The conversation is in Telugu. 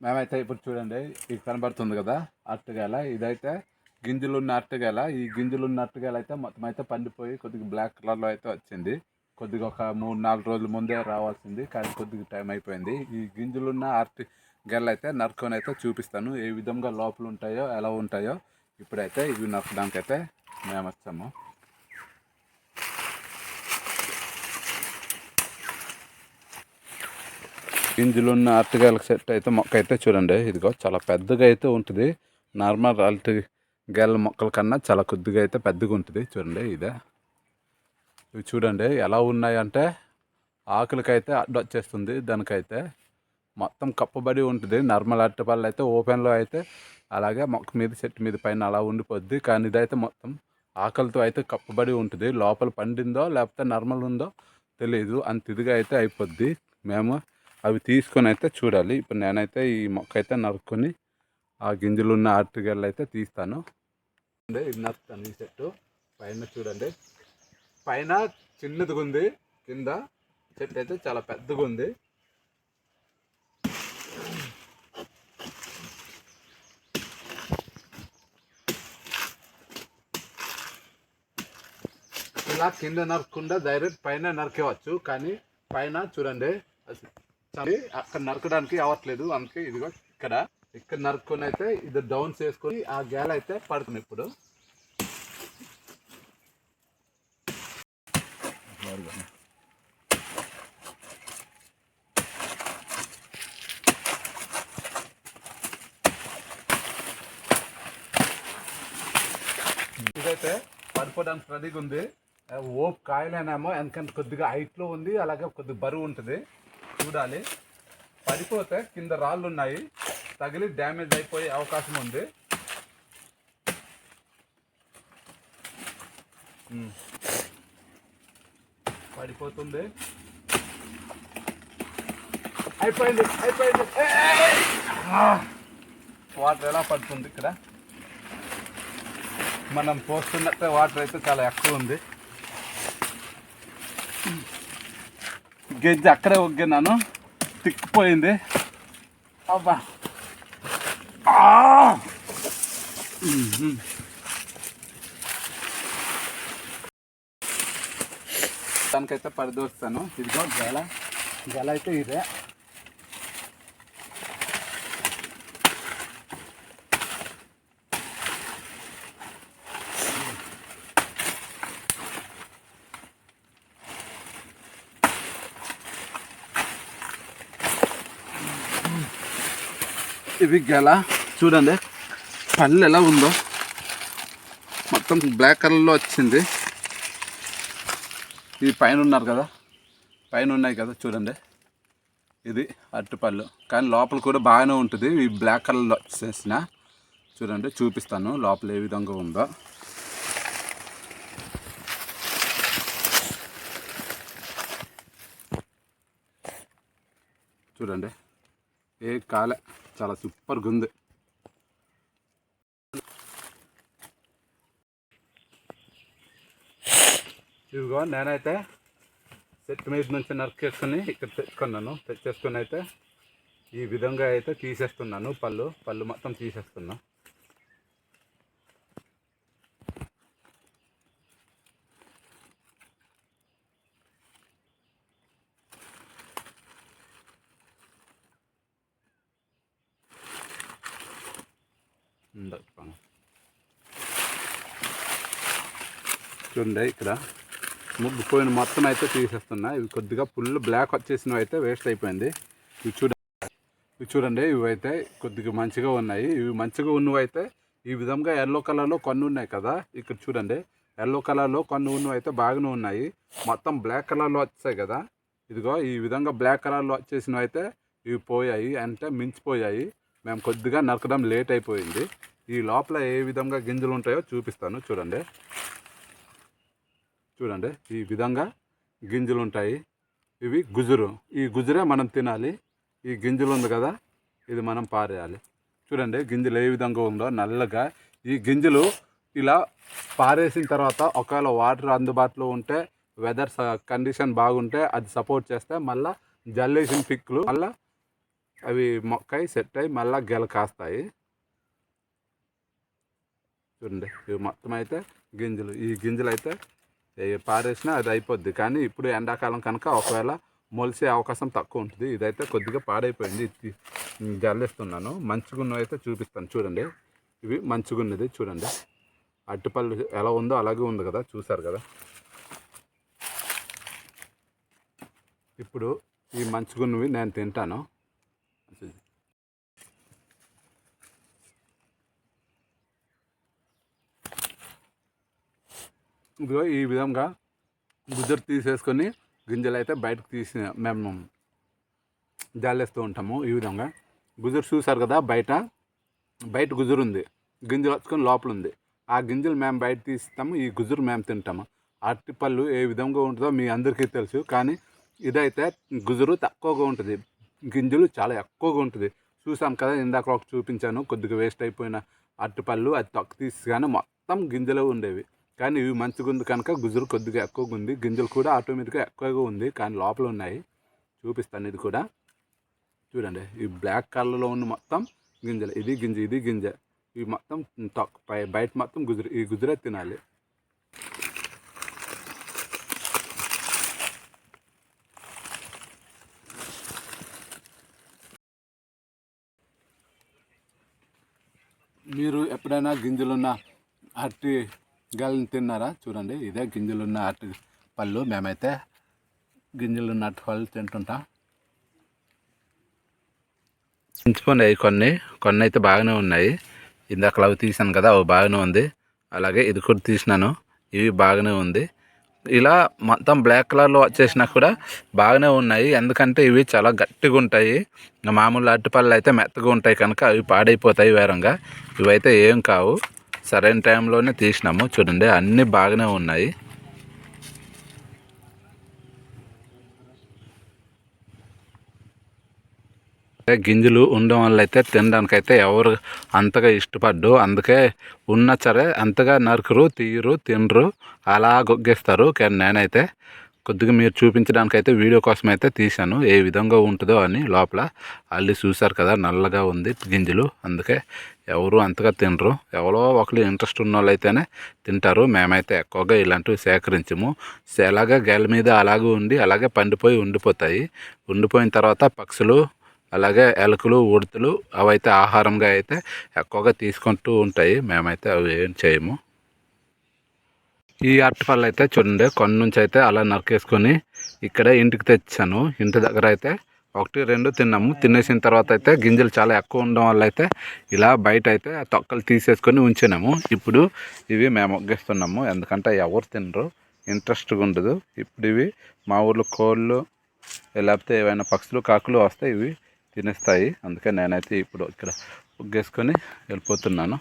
మేమైతే ఇప్పుడు చూడండి ఇది కనబడుతుంది కదా అరటికాయల ఇదైతే గింజలు ఉన్న అరటికాయల ఈ గింజలు ఉన్న అరటికాయలు అయితే మొత్తం అయితే పండిపోయి కొద్దిగా బ్లాక్ కలర్లో అయితే వచ్చింది. కొద్దిగా ఒక మూడు నాలుగు రోజుల ముందే రావాల్సింది కానీ కొద్దిగా టైం అయిపోయింది. ఈ గింజలున్న అరటి గెల అయితే నరుకొని అయితే చూపిస్తాను. ఏ విధంగా లోపల ఉంటాయో ఎలా ఉంటాయో ఇప్పుడైతే ఇవి నరకడానికి అయితే మేము వచ్చాము గింజలున్న అరటికాయల సెట్ అయితే మొక్క అయితే చూడండి. ఇదిగో చాలా పెద్దగా అయితే ఉంటుంది. నార్మల్ అరటి గెల మొక్కల కన్నా చాలా కొద్దిగా అయితే పెద్దగా ఉంటుంది. చూడండి ఇదే. ఇవి చూడండి ఎలా ఉన్నాయంటే ఆకులకైతే అడ్డు వచ్చేస్తుంది. దానికైతే మొత్తం కప్పబడి ఉంటుంది. నార్మల్ అరటిపళ్ళు అయితే ఓపెన్లో అయితే అలాగే మొక్క మీద చెట్టు మీద పైన అలా ఉండిపోద్ది. కానీ ఇదైతే మొత్తం ఆకలితో అయితే కప్పబడి ఉంటుంది. లోపల పండిందో లేకపోతే నార్మల్ ఉందో తెలియదు అంత ఇదిగా అయితే అయిపోద్ది. మేము అవి తీసుకొని అయితే చూడాలి. ఇప్పుడు నేనైతే ఈ మొక్క అయితే నరుక్కొని ఆ గింజలు ఉన్న ఆర్టికల్ అయితే తీస్తాను. ఇది నరుకుతాను ఈ చెట్టు పైన చూడండి. పైన చిన్నదిగా ఉంది. కింద చెట్టు అయితే చాలా పెద్దగా ఉంది. ఇలా కింద నరకకుండా డైరెక్ట్ పైన నరికేవచ్చు. కానీ పైన చూడండి. అది అక్కడ నరకడానికి అవ్వట్లేదు అందుకే ఇదిగో ఇక్కడ. ఇక్కడ నరుక్కొని అయితే ఇది డౌన్ చేసుకొని ఆ గ్యాల అయితే పడుతుంది ఇప్పుడు. ఇదైతే పడిపోవడానికి రెడీగా ఉంది. ఓప్ కాయలేనేమో ఎందుకంటే కొద్దిగా హైట్లో ఉంది అలాగే కొద్దిగా బరువు ఉంటుంది. చూడాలి. పడిపోతే కింద రాళ్ళు ఉన్నాయి తగిలి డ్యామేజ్ అయిపోయే అవకాశం ఉంది. పడిపోతుంది. అయిపోయింది అయిపోయింది. వాటర్ ఎలా పడుతుంది ఇక్కడ? మనం పోస్తున్నట్టే వాటర్ అయితే చాలా ఎక్కువ ఉంది. గెజ్జి అక్కడే ఒగ్గినాను తిక్కిపోయింది. అబ్బా. దానికైతే పడిదోస్తాను ఇదిగో జల గెల అయితే ఇదే. ఇవి గెల చూడండి పళ్ళు ఎలా ఉందో. మొత్తం బ్లాక్ కలర్లో వచ్చింది. ఇది పైన ఉన్నారు కదా పైన ఉన్నాయి కదా చూడండి. ఇది అరటిపళ్ళు కానీ లోపల కూడా బాగానే ఉంటుంది. ఈ బ్లాక్ కలర్లో వచ్చేసిన. చూడండి చూపిస్తాను లోపల ఏ విధంగా ఉందో. చూడండి ఏ కాలే చాలా సూపర్గా ఉంది ఇదిగో నేనైతే చెట్టు మీద నుంచి నరికేసుకొని ఇక్కడ తెచ్చుకున్నాను. తెచ్చేసుకుని అయితే ఈ విధంగా అయితే తీసేస్తున్నాను పళ్ళు. పళ్ళు మొత్తం తీసేస్తున్నా. చూడండి ఇక్కడ. ముగ్గు పోయిన మొత్తం అయితే తీసేస్తున్నా. ఇవి కొద్దిగా ఫుల్ బ్లాక్ వచ్చేసినవి అయితే వేస్ట్ అయిపోయింది. ఇవి చూడండి ఇవి చూడండి ఇవి అయితే కొద్దిగా మంచిగా ఉన్నాయి. ఇవి మంచిగా ఉన్నవి అయితే ఈ విధంగా ఎల్లో కలర్లో కొన్ని ఉన్నాయి కదా. ఇక్కడ చూడండి ఎల్లో కలర్లో కొన్ని ఉన్నవి అయితే బాగానే ఉన్నాయి. మొత్తం బ్లాక్ కలర్లో వచ్చాయి కదా. ఇదిగో ఈ విధంగా బ్లాక్ కలర్లో వచ్చేసినవి అయితే ఇవి పోయాయి అంటే మించిపోయాయి. మేము కొద్దిగా నరకడం లేట్ అయిపోయింది. ఈ లోపల ఏ విధంగా గింజలు ఉంటాయో చూపిస్తాను. చూడండి. చూడండి. ఈ విధంగా గింజలు ఉంటాయి. ఇవి గుజురు. ఈ గుజురే మనం తినాలి. ఈ గింజలు ఉంది కదా ఇది మనం పారేయాలి. చూడండి గింజలు ఏ విధంగా ఉందో నల్లగా. ఈ గింజలు ఇలా పారేసిన తర్వాత ఒకవేళ వాటర్ అందుబాటులో ఉంటే వెదర్ కండిషన్ బాగుంటే అది సపోర్ట్ చేస్తే మళ్ళీ జల్లేసిన పిక్కులు మళ్ళీ అవి మొక్కయి సెట్ అయ్యి మళ్ళీ గెల కాస్తాయి. చూడండి ఇవి మొత్తం అయితే గింజలు. ఈ గింజలు అయితే పారేసినా అది అయిపోద్ది. కానీ ఇప్పుడు ఎండాకాలం కనుక ఒకవేళ మొలిసే అవకాశం తక్కువ ఉంటుంది. ఇదైతే కొద్దిగా పాడైపోయింది. జల్లేస్తున్నాను. మంచిగున్నవి అయితే చూపిస్తాను. చూడండి. ఇవి మంచిగున్నది చూడండి. అట్టిపళ్ళు ఎలా ఉందో అలాగే ఉంది కదా. చూసారు కదా. ఇప్పుడు ఈ మంచిగున్నవి నేను తింటాను. ఇదిగో ఈ విధంగా గుజ్జరు తీసేసుకొని గింజలు అయితే బయటకు తీసి మేము జాలేస్తూ ఉంటాము ఈ విధంగా. గుజరు చూసారు కదా బయట బయట గుజరు ఉంది. గింజలు వచ్చుకొని లోపల ఉంది. ఆ గింజలు మేము బయట తీస్తాము ఈ గుజరు మేము తింటాము. అరటిపళ్ళు ఏ విధంగా ఉంటుందో మీ అందరికీ తెలుసు కానీ ఇదైతే గుజరు తక్కువగా ఉంటుంది. గింజలు చాలా ఎక్కువగా ఉంటుంది. చూసాం కదా ఇందాక ఒక చూపించాను కొద్దిగా వేస్ట్ అయిపోయిన అరటిపళ్ళు అది తక్కువ తీసి కానీ మొత్తం గింజలు ఉండేవి. కానీ ఇవి మంచిగా ఉంది కనుక గుజరు కొద్దిగా ఎక్కువగా ఉంది. గింజలు కూడా ఆటోమేటిక్గా ఎక్కువగా ఉంది కానీ లోపల ఉన్నాయి. చూపిస్తాను ఇది కూడా. చూడండి ఈ బ్లాక్ కలర్లో ఉన్న మొత్తం గింజలు. ఇది గింజ ఇది గింజ. ఇవి మొత్తం పై బయట మొత్తం గుజరు ఈ గుజరే తినాలి. మీరు ఎప్పుడైనా గింజలున్న అట్టి గాలిని తిన్నారా? చూడండి ఇదే గింజలున్న అరటి పళ్ళు. మేమైతే గింజలున్న అరటి పళ్ళు తింటుంటాం. పెంచుకున్నాయి కొన్ని కొన్ని అయితే బాగానే ఉన్నాయి. ఇందాక అవి తీసాను కదా అవి బాగానే ఉంది. అలాగే ఇది కూడా తీసినాను ఇవి బాగానే ఉంది. ఇలా మొత్తం బ్లాక్ కలర్లో వచ్చేసినా కూడా బాగానే ఉన్నాయి. ఎందుకంటే ఇవి చాలా గట్టిగా ఉంటాయి. మామూలు అరటిపళ్ళు అయితే మెత్తగా ఉంటాయి కనుక అవి పాడైపోతాయి వేరంగా. ఇవైతే ఏం కావు. సరైన టైంలోనే తీసినాము. చూడండి అన్నీ బాగానే ఉన్నాయి. గింజలు ఉండడం వల్ల అయితే తినడానికైతే ఎవరు అంతగా ఇష్టపడ్డు అందుకే ఉన్నా సరే అంతగా నరకరు తీయరు తినరు అలా గొగ్గేస్తారు. కానీ నేనైతే కొద్దిగా మీరు చూపించడానికైతే వీడియో కోసం అయితే తీశాను. ఏ విధంగా ఉంటుందో అని లోపల అల్లి చూశారు కదా నల్లగా ఉంది గింజలు. అందుకే ఎవరు అంతగా తినరు. ఎవరో ఒకరు ఇంట్రెస్ట్ ఉన్న వాళ్ళు అయితేనే తింటారు. మేమైతే ఎక్కువగా ఇలాంటివి సేకరించము. అలాగే గెల మీద అలాగే ఉండి అలాగే పండిపోయి ఉండిపోతాయి. ఉండిపోయిన తర్వాత పక్షులు అలాగే ఎలుకలు ఉడతలు అవైతే ఆహారంగా అయితే ఎక్కువగా తీసుకుంటూ ఉంటాయి. మేమైతే అవి ఏం చేయము. ఈ అరటిపళ్ళు అయితే చూడండి కొన్ని నుంచి అయితే అలా నరికేసుకొని ఇక్కడ ఇంటికి తెచ్చాను. ఇంటి దగ్గర అయితే ఒకటి రెండు తిన్నాము. తినేసిన తర్వాత అయితే గింజలు చాలా ఎక్కువ ఉండడం వల్ల అయితే ఇలా బయట అయితే తొక్కలు తీసేసుకొని ఉంచినాము. ఇప్పుడు ఇవి మేము ఒగ్గేస్తున్నాము ఎందుకంటే ఎవరు తినరు. ఇంట్రెస్ట్గా ఉండదు. ఇప్పుడు ఇవి మా ఊర్లో కోళ్ళు లేకపోతే ఏవైనా పక్షులు కాకులు వస్తే ఇవి తినేస్తాయి. అందుకే నేనైతే ఇప్పుడు ఇక్కడ ఒగ్గేసుకొని వెళ్ళిపోతున్నాను.